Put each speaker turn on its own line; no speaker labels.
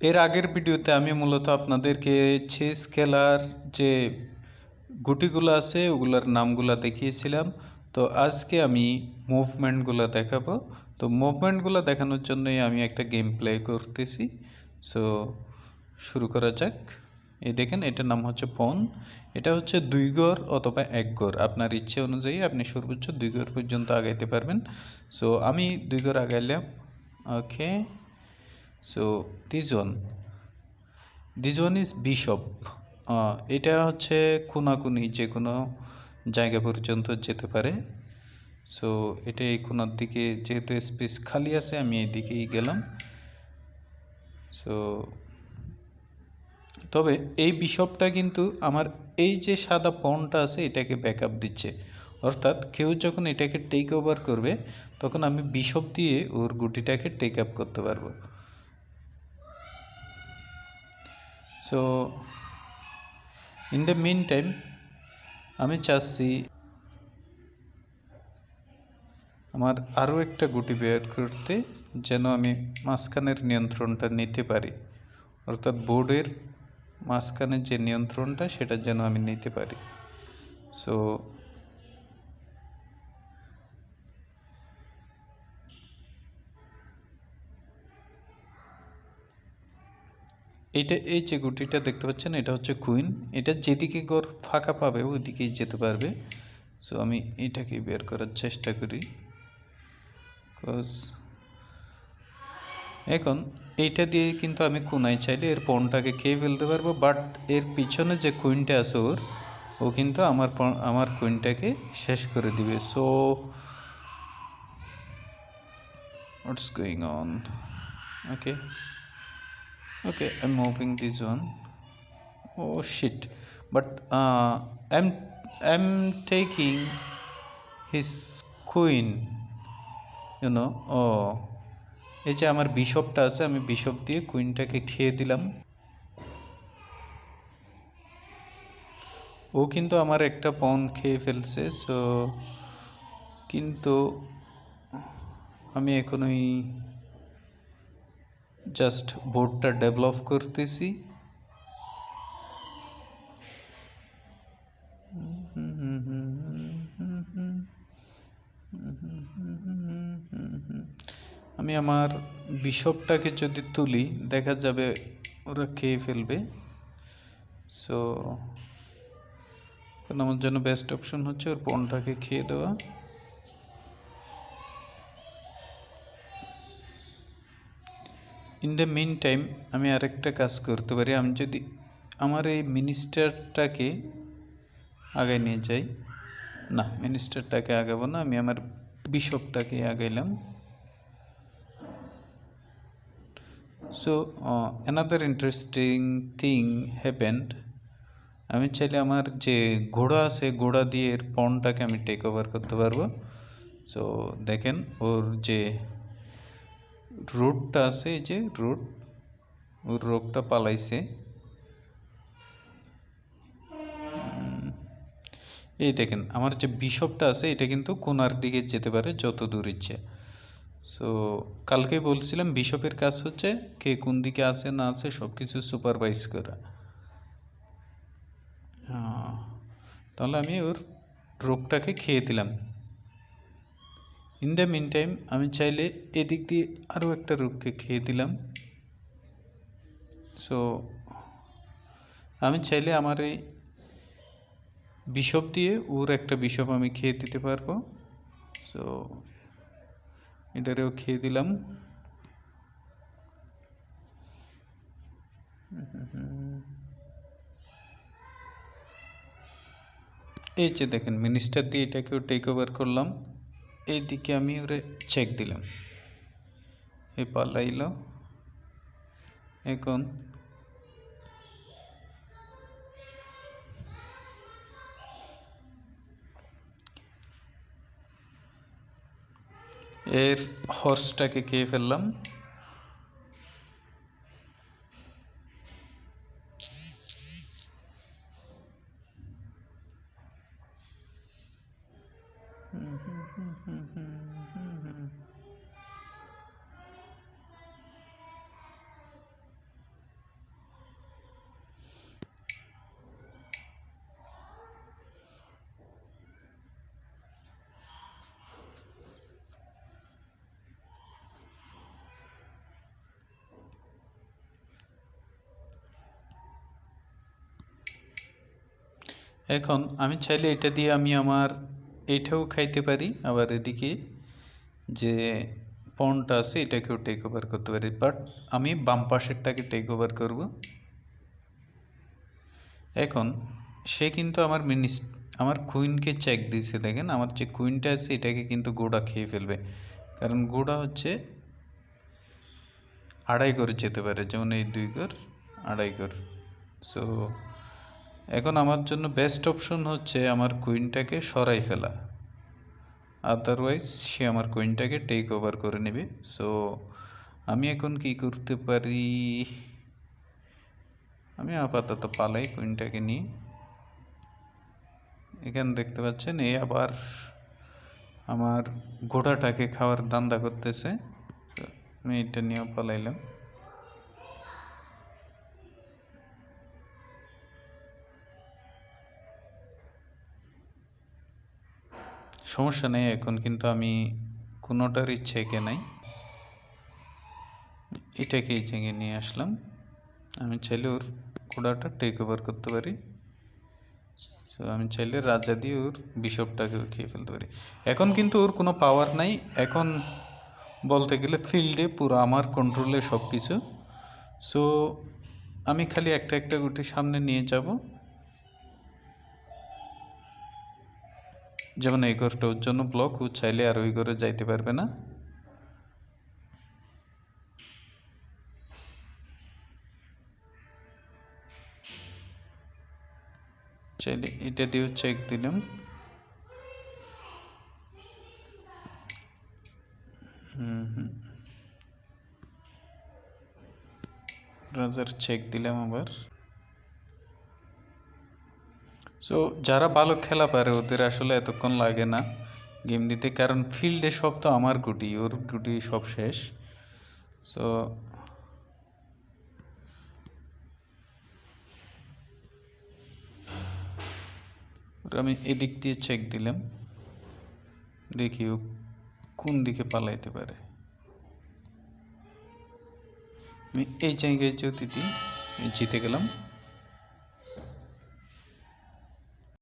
এর আগের ভিডিওতে আমি মূলত আপনাদেরকে চেস খেলার যে গুটিগুলো আছে, ওগুলোর নামগুলো দেখিয়েছিলাম। তো আজকে আমি মুভমেন্টগুলো দেখাবো। তো মুভমেন্টগুলো দেখানোর জন্যই আমি একটা গেম প্লে করতেছি। সো, শুরু করা যাক। এই দেখেন, এটার নাম হচ্ছে পন এটা হচ্ছে দুই গড় অথবা এক গড়। আপনার ইচ্ছে অনুযায়ী আপনি সর্বোচ্চ দুই গড় পর্যন্ত আগাইতে পারবেন। সো, আমি দুই গড় আগাইলাম। Okay. So this one this one is bishop এটা হচ্ছে খুনাকুনি যে কোনো জায়গা পর্যন্ত যেতে পারে। সো এটা এই কোনার দিকে যেহেতু স্পেস খালি আছে, আমি এই দিকেই গেলাম। সো তবে এই বিশপটা কিন্তু আমার এই যে সাদা পনটা আছে, এটাকে ব্যাকআপ দিচ্ছে। অর্থাৎ কেউ যখন এটাকে টেক ওভার করবে, তখন আমি বিশপ দিয়ে ওর গুটিটাকে টেক আপ করতে পারব। So in the mean time আমি চাচ্ছি আমার আরও একটা গুটি বের করতে যেন আমি মাঝখানের নিয়ন্ত্রণটা নিতে পারি। অর্থাৎ বোর্ডের মাঝখানের যে নিয়ন্ত্রণটা, সেটা যেন আমি নিতে পারি। সো এইটা, এই যে গুটিটা দেখতে পাচ্ছেন, এটা হচ্ছে কুইন এটা যেদিকে গড় ফাঁকা পাবে, ওইদিকেই যেতে পারবে। সো আমি এটাকে বের করার চেষ্টা করি। এখন এইটা দিয়ে কিন্তু আমি কোনায় চাইলে এর পণটাকে খেয়ে ফেলতে পারব। বাট এর পিছনে যে কুইনটা আছে ওর, ও কিন্তু আমার আমার কুইনটাকে শেষ করে দিবে। So what's going on okay okay i'm moving this one oh shit but uh, i'm i'm taking his queen you know oh এই যে আমার বিশপটা আছে আমি বিশপ দিয়ে কুইনটাকে খেয়ে দিলাম ও কিন্তু আমার একটা পন খেয়ে ফেলছে সো কিন্তু আমি এখনই জাস্ট বোর্ডটা ডেভেলপ করতেছি। আমি আমার বিশপটাকে যদি তুলি, দেখা যাবে ওরা খেয়ে ফেলবে। সো আমার জন্য বেস্ট অপশন হচ্ছে ওর পনটাকে খেয়ে দেওয়া। ইন দ্য মেন টাইম আমি আরেকটা কাজ করতে পারি। আমি যদি আমার এই মিনিস্টারটাকে আগে নিয়ে যাই। না মিনিস্টারটাকে আগাবো না, আমি আমার বিশপটাকে আগাইলাম। So another interesting thing happened আমি চাইলে আমার যে ঘোড়া আছে, ঘোড়া দিয়ে এর পণটাকে আমি টেক ওভার করতে পারব। সো দেখেন, ওর যে রোডটা আছে, এই যে রোড ওর রোগটা পালাইছে। এই দেখেন, আমার যে বিশপটা আছে, এটা কিন্তু কোনার দিকে যেতে পারে যত দূর ইচ্ছে। সো কালকে বলছিলাম বিশপের কাজ হচ্ছে কে কোন দিকে আছে, না আছে সব কিছু সুপারভাইজ করা তাহলে আমি ওর রোগটাকে খেয়ে দিলাম। ইন দ্য মিন টাইম আমি চাইলে এদিক দিয়ে আরও একটা রোগকে খেয়ে দিলাম। সো আমি চাইলে আমার এই বিষব দিয়ে ওর একটা বিষব আমি খেয়ে দিতে পারব। সো এটারেও খেয়ে দিলাম। এই যে দেখেন মিনিস্টার দিয়ে এটাকেও টেক ওভার করলাম। এইদিকে আমি ওরে চেক দিলাম। এ পালাইল। এখন এর হর্সটাকে খেয়ে ফেললাম। এখন আমি চাইলে এটা দিয়ে আমি আমার এইটাও খাইতে পারি। আবার এদিকে যে পনটা আছে, এটাকেও টেক ওভার করতে পারি। বাট আমি বাম পাশেরটাকে টেক ওভার করব। এখন সে কিন্তু আমার মিনিস আমার কুইনকে চেক দিয়েছে দেখেন? আমার যে কুইনটা আছে, এটাকে কিন্তু গোড়া খেয়ে ফেলবে। কারণ গোড়া হচ্ছে আড়াই করে যেতে পারে। যেমন এই দুই ঘর, আড়াই ঘর। সো এখন আমার জন্য বেস্ট অপশন হচ্ছে আমার কুইনটাকে সরাই ফেলা। আদারওয়াইজ সে আমার কুইনটাকে টেক ওভার করে নেবে। সো আমি এখন কি করতে পারি? আমি আপাতত পালাই কুইনটাকে নিয়ে। এখানে দেখতে পাচ্ছেন এই আবার আমার ঘোড়াটাকে খাওয়ার দান্দা করতেছে। আমি এটা নিয়েও পালাইলাম। সমস্যা নেই, এখন কিন্তু আমি কোনোটারই ছেঁকে নাই। এটাকেই ছেঁকে নিয়ে আসলাম। আমি চাইলে ওর কোডাটা টেক ওভার করতে পারি। তো আমি চাইলে রাজা দিয়ে ওর বিশপটাকে খেয়ে ফেলতে পারি। এখন কিন্তু ওর কোনো পাওয়ার নাই। এখন বলতে গেলে ফিল্ডে পুরো আমার কন্ট্রোলে সব কিছু সো আমি খালি একটা একটা গুটি সামনে নিয়ে যাব। যেমন এই ঘরটা ওর জন্য ব্লক, ও চাইলে আর ওই ঘরে যাইতে পারবে না। চাইলে এটা দিয়েও চেক দিলাম। হুম হুম। রাজার চেক দিলাম আবার। সো যারা ভালো খেলা পারে, ওদের আসলে এতক্ষণ লাগে না গেম দিতে, কারণ ফিল্ডে সব তো আমার গুটি, ওর গুটি সব শেষ। সো আমি এদিক দিয়ে চেক দিলাম। দেখি ও কোন দিকে পালাইতে পারে। আমি এই জায়গায় যদি দিই জিতে গেলাম।